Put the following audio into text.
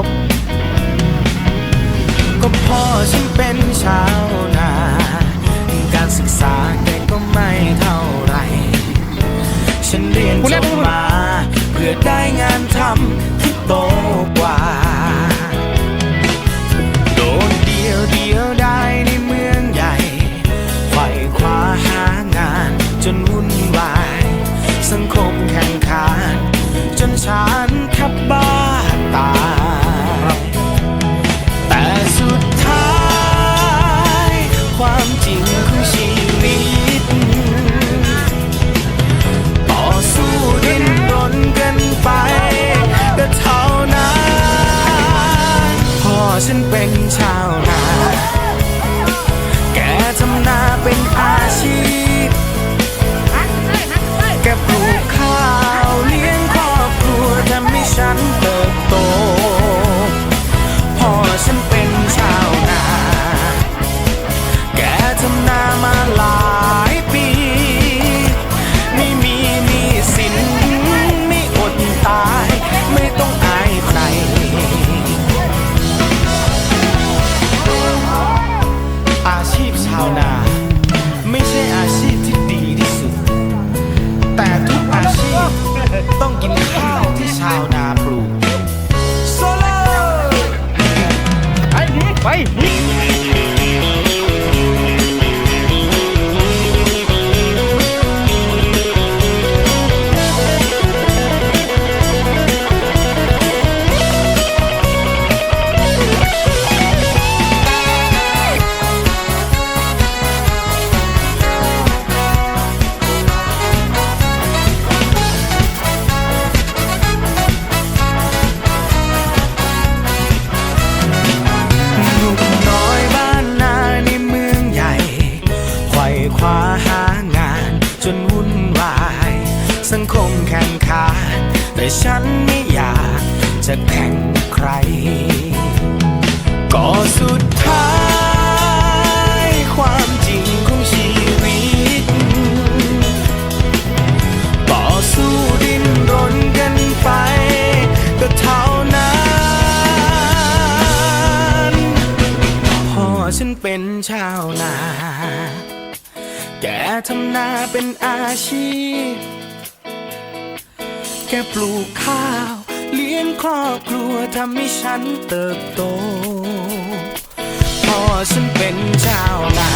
ครบก็พ่อฉันเป็นชาวนา การศึกษาแกก็ไม่เท่าไหรฉันเรียนคุณจเล่นบคุณมา เพื่อได้งานทำ ฉันเป็นชาวนา แกทำนาเป็นอาชีพายสังคมแข่งขันแต่ฉันไม่อยากจะแข่งใคร ก็สุดท้าย ความจริงของชีวิต ต่อสู้ดิ้นรนกันไป ก็เท่านั้นพ่อฉันเป็นชาวนา แกทำนาเป็นอาชีพ แกปลูกข้าว เลี้ยงครอบครัวทำให้ฉันเติบโต พ่อฉันเป็นชาวนา